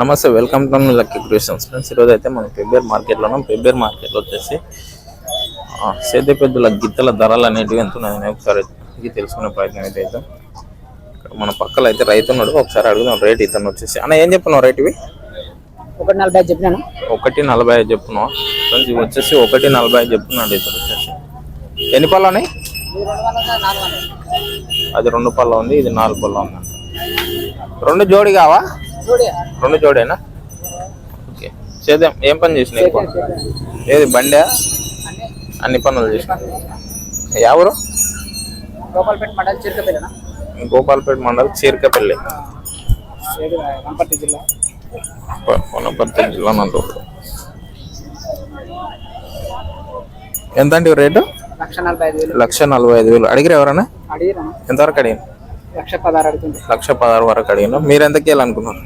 నమస్తే welcome to lucky creations friends ఈరోజు అయితే మనం పెబ్బేర్ మార్కెట్లో ఉన్నాం పెబ్బేర్ మార్కెట్లో వచ్చేసి సేద్య పెద్దల గిత్తల ధరలు అనేటివి ఎంత ఉన్నాయని ఒకసారి ఇది తెలుసుకునే ప్రయత్నం అయితే చేద్దాం. ఇక్కడ మన పక్కల అయితే రైతు ఉన్నాడు ఒకసారి అడుగుదాం రేట్ ఇతను వచ్చేసి. అన్న ఏం చెప్పున్నావు రేట్ ఇవి? ఒకటి నలభై ఐదు చెప్పినాను. ఒకటి నలభై ఐదు చెప్పున్నావు ఫ్రెండ్స్ ఇవి వచ్చేసి ఒకటి నలభై ఐదు చెప్తున్నాడు ఇతను వచ్చేసి. ఎన్ని పళ్ళు ఉన్నాయి? అది రెండు పళ్ళ ఉంది ఇది నాలుగు పళ్ళ ఉంది. రెండు జోడి కావా? రెండు జోడేనా? ఓకే. చేద్దాం. ఏం పని చేసినా ఏది బండా? అన్ని పనులు చేసిన. ఎవరు గోపాల్పేట మండలి చిరుకపల్లినా? గోపాల్పేట మండలం చీరకపల్లి. వనపర్తి జిల్లా? వనపర్తి జిల్లా ఎంత అంటే రేటు? లక్ష నలభై ఐదు వేలు. లక్ష నలభై ఐదు వేలు. అడిగిరు ఎవరన్నా? ఎంతవరకు అడిగిన లక్ష పదహారు అడుగుతుంది. లక్ష పదహారు వరకు అడిగిన మీరు ఎంతకి వెళ్ళాలనుకున్నారు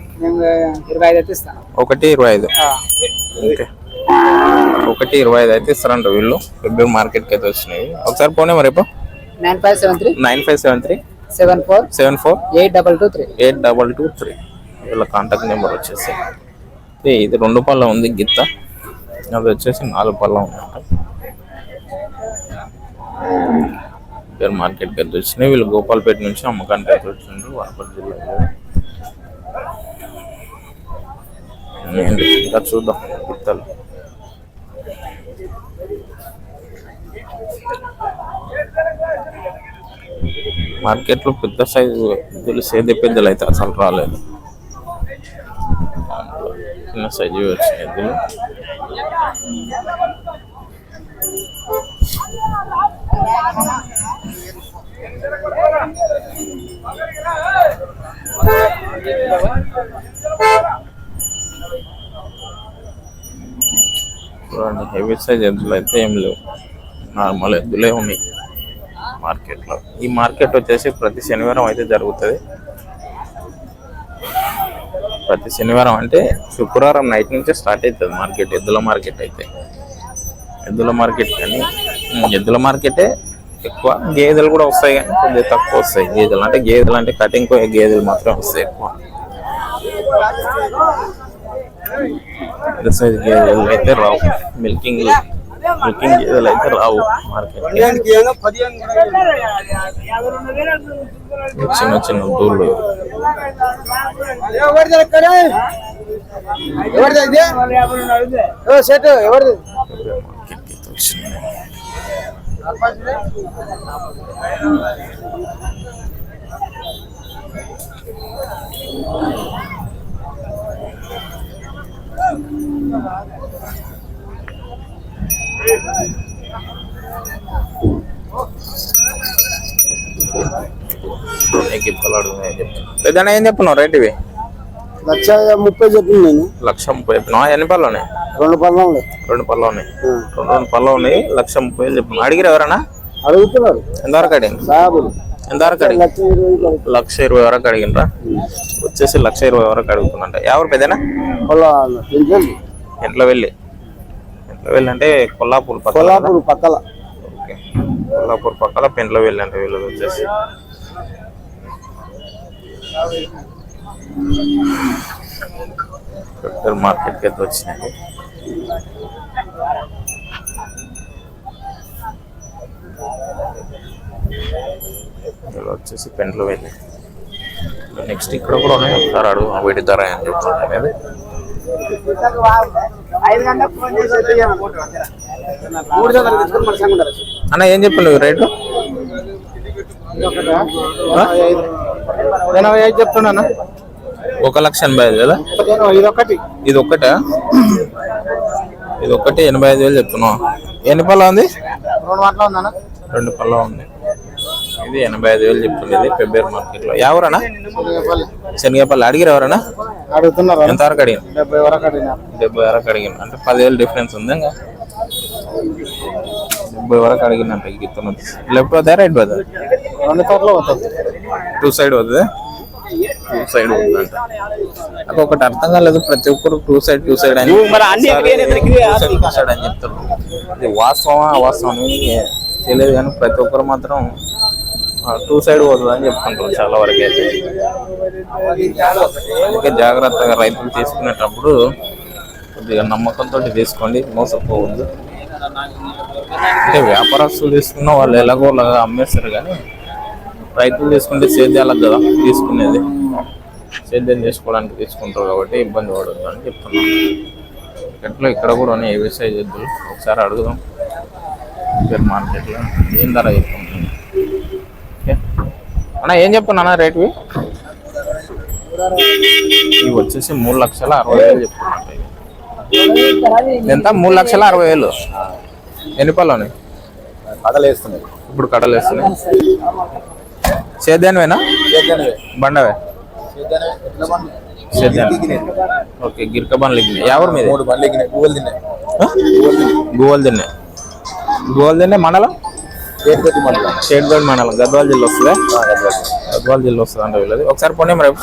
ఇరవై ఐదు అయితే ఇస్తాను. ఒకటి ఇరవై ఐదు. ఓకే. ఒకటి ఇరవై ఐదు అయితే ఇస్తారంట వీళ్ళు. ఫిబ్రవరి మార్కెట్కి అయితే వచ్చినాయి. ఒకసారి పోనీ మరి nine five seven three nine five seven three seven four seven four eight double two three. Eight double two three. వీళ్ళ కాంటాక్ట్ నెంబర్ వచ్చేసి. ఇది రెండు పళ్ళ ఉంది గిత్త. అది వచ్చేసి నాలుగు పళ్ళ ఉందంట. పేరు మార్కెట్కి అయితే వచ్చినాయి. వీళ్ళు గోపాల్పేట నుంచి అమ్మకానికి అయితే వచ్చిండ్రు. వనపర్తి జిల్లా ఇంకా చూద్దాం గిత్తలు మార్కెట్లో పెద్ద సైజు ఎద్దులు సేద పెద్దలు అయితే అసలు రాలేదు చిన్న సైజు వచ్చినాయి ఎద్దులు చూడండి హెవీ సైజ్ ఎద్దులు అయితే ఏం లేవు. నార్మల్ ఎద్దులే ఉన్నాయి మార్కెట్లో. ఈ మార్కెట్ వచ్చేసి ప్రతి శనివారం అయితే జరుగుతుంది. ప్రతి శనివారం అంటే శుక్రవారం నైట్ నుంచే స్టార్ట్ అవుతుంది మార్కెట్ ఎద్దుల మార్కెట్ అయితే. ఎద్దుల మార్కెట్ కానీ ఎద్దుల మార్కెటే ఎక్కువ. గేదెలు కూడా వస్తాయి కానీ కొద్దిగా తక్కువ వస్తాయి. గేదెలు అంటే గేదెలు అంటే కటింగ్ పోయే గేదెలు మాత్రం వస్తాయి ఎక్కువ. పెద్ద సైజ్ గేదెలు అయితే రావు మిల్కింగ్ మిల్కింగ్ గేదెలు అయితే రావు మార్కెట్ చిన్న చిన్న దూళ్ళు మార్కెట్కి పెద్దనా ఏం చెప్తున్నావు రేట్ ఇవి? లక్ష ముప్పై చెప్పింది నేను. లక్ష ముప్పై చెప్పినావా. ఎన్ని పళ్ళు ఉన్నాయి? రెండు పనులు రెండు పళ్ళు ఉన్నాయి. రెండు రెండు పళ్ళు ఉన్నాయి. లక్ష ముప్పై వేలు చెప్పిన అడిగిరు ఎవరన్నా? అడుగుతున్నారు. ఎంతవరకు అడిగింది సాబులు ఎంతవరకు అడిగింది లక్ష ఇరవై వరకు అడిగినరా వచ్చేసి లక్ష ఇరవై వరకు అడుగుతున్నట్ట ఎవరు పెద్దనా? ఇంట్లో వెళ్ళి ఇంట్లో వెళ్ళి అంటే కొల్లాపూర్ కొల్లాపూర్ పక్కల. ఓకే. కొల్లాపూర్ పక్కల పెంట్లో వెళ్ళి అంటే వీళ్ళు వచ్చేసి. పెట్రోల్ మార్కెట్కి అయితే వచ్చినాయి వచ్చేసి పెంట్లో వెళ్ళి. నెక్స్ట్ ఇక్కడ కూడా ఉన్నాయి. ఒకసారి అడుగు వీటి ధర ఏం అనేది. ఉండరు అన్న ఏం చెప్పండి రేటు? ఎనభై ఐదు చెప్తున్నాను? ఒక లక్ష ఎనభై ఐదు కదా ఇది ఒకటి ఇది ఒక్కటే ఇది ఒక్కటి ఎనభై ఐదు వేలు చెప్తున్నావు? ఎన్ని పళ్ళ ఉంది? రెండు మాటలు ఉందన్న. రెండు పళ్ళ ఉంది. ఇది ఎనభై ఐదు వేలు చెప్తుంది ఇది ఫిబ్రవరి మార్కెట్లో. ఎవరన్నా? శనగపల్లి. అడిగిరు ఎవరన్నా? అడుగుతున్నారు. ఎంత వరకు అడిగిన డెబ్బై వరకు అడిగినా. డెబ్బై వరకు అడిగిన అంటే పదివేలు డిఫరెన్స్ ఉంది ఇంకా. డెబ్బై వరకు అడిగినంట ఈ గిత్తనం లెఫ్ట్ వద్దా రైట్ వద్దా రెండు తోటలో పోతుంది టూ సైడ్ వద్దా టూ సైడ్ ఉందంట. నాకు ఒకటి అర్థం కాలేదు. ప్రతి ఒక్కరు టూ సైడ్ టూ సైడ్ అని చెప్తారు. ఇది వాస్తవమా అవాస్తవం అని తెలియదు కానీ ప్రతి ఒక్కరు మాత్రం టూ సైడ్ పోతుంది అని చెప్పుకుంటారు చాలా వరకు అయితే. అందుకే జాగ్రత్తగా రైతులు తీసుకునేటప్పుడు కొద్దిగా నమ్మకంతో తీసుకోండి మోసపోవద్దు. అంటే వ్యాపారస్తులు తీసుకున్న వాళ్ళు ఎలాగో అలాగా అమ్మేస్తారు కానీ రైతులు తీసుకుంటే సేద్యాలకు కదా తీసుకునేది. సేద్యం చేసుకోవడానికి తీసుకుంటారు కాబట్టి ఇబ్బంది పడద్దు అని చెప్తున్నాను ఎట్లా ఇక్కడ కూడా ఉన్నాయి వ్యవసాయ ఎద్దులు ఒకసారి అడుగుదాం. పేరు మార్కెట్లో. ఏం ధర చెప్తుంది ఓకే. అన్న ఏం చెప్తున్నా రేటువి? ఇవి వచ్చేసి మూడు లక్షల అరవై వేలు చెప్తున్నట్టు ఎంత? మూడు లక్షల అరవై వేలు. ఎన్ని పళ్ళు ఉన్నాయి? కడలు వేస్తున్నాయి. ఇప్పుడు కడలు వేస్తున్నాయి. సేద్యానివేనా? బండవే. ఓకే గిరిక బండ్లు ఎవరి మీద? మూడు బండ్లు పువ్వులు తిన్నాయి. గువ్వలు తిన్నాయి. గువ్వలు తిన్నాయి. మండలం? చేతికొచ్చి మండలం. షేడ్గఢ్ మండలం. గద్వాల జిల్లా వస్తుందా? గద్వాల జిల్లా. వస్తుంది అంటే వీళ్ళది. ఒకసారి పోనీ రేపు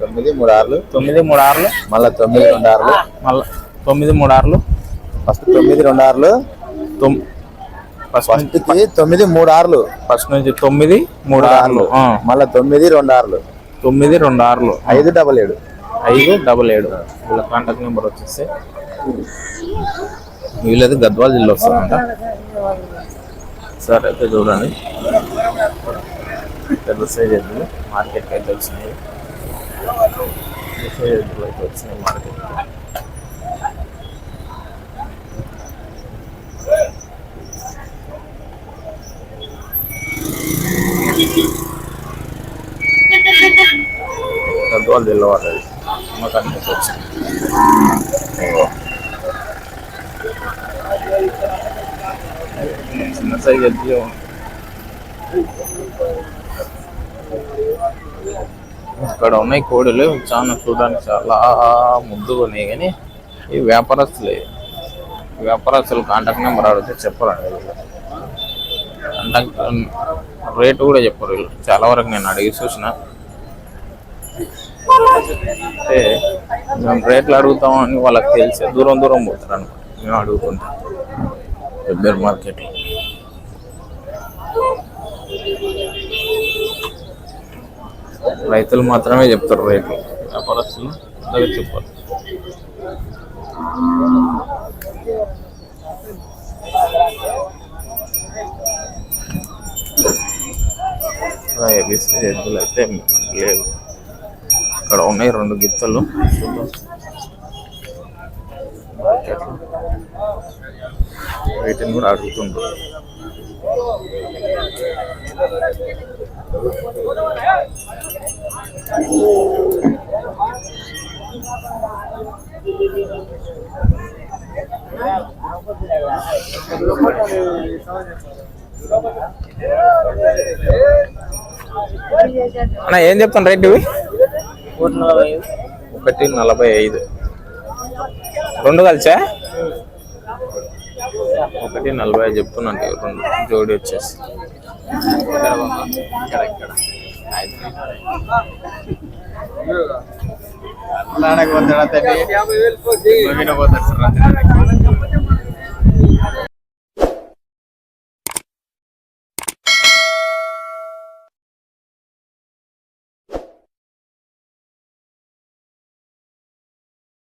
తొమ్మిది మూడు ఆరులు తొమ్మిది మూడు ఆరులు మళ్ళీ తొమ్మిది రెండు ఆరులు మళ్ళీ తొమ్మిది మూడు ఆరులు ఫస్ట్ తొమ్మిది రెండు ఆరులు తొమ్ ఫస్ట్ ఫస్ట్కి తొమ్మిది మూడు ఆరులు. ఫస్ట్ నుంచి తొమ్మిది మూడు ఆరులు. మళ్ళీ తొమ్మిది రెండు ఆరులు. తొమ్మిది రెండు ఆరులు. ఐదు డబల్ ఏడు. ఐదు డబల్ ఏడు. వీళ్ళ కాంటాక్ట్ నెంబర్ వచ్చేసి వీళ్ళది గద్వాల జిల్లా వస్తుందంట. సరే అయితే చూడండి. పెద్ద సైజ్ ఎద్దులు మార్కెట్కి అయితే వచ్చినాయి. పెద్ద సైజ్ ఎద్దులు అయితే వచ్చినాయి మార్కెట్కి. జిల్లా వాళ్ళది అమ్మకానికి వచ్చింది చిన్న సైజ్ ఇక్కడ ఉన్నాయి కోడలు చాలా చూడడానికి చాలా ముద్దుగా ఉన్నాయి కానీ ఈ వ్యాపారస్తులే. వ్యాపారస్తులు కాంటాక్ట్ నెంబర్ అడిగితే చెప్పరండి కాంటాక్ట్ రేటు కూడా చెప్పరు వీళ్ళు. చాలా వరకు నేను అడిగి చూసిన. అంటే మేము రేట్లు అడుగుతామని వాళ్ళకి తెలిసి దూరం దూరం పోతారు అనమాట మేము అడుగుతుంటాం. వెబ్బేర్ మార్కెట్లో రైతులు మాత్రమే చెప్తారు రేట్లు. వ్యాపారస్తులు అందరికీ చెప్పారు ఏబిసి ఎద్దులు అయితే లేవు. ఇక్కడ ఉన్నాయి రెండు గిత్తలు. వీటిని కూడా అడుగుతుండ్రు. అన్న ఏం చెప్తాను రేట్ ఇవి? ఒకటి నలభై ఐదు రెండు కలిసా ఒకటి నలభై ఐదు చెప్తున్నాను రెండు జోడి వచ్చేసి పోతాడా? పోతాడు సార్.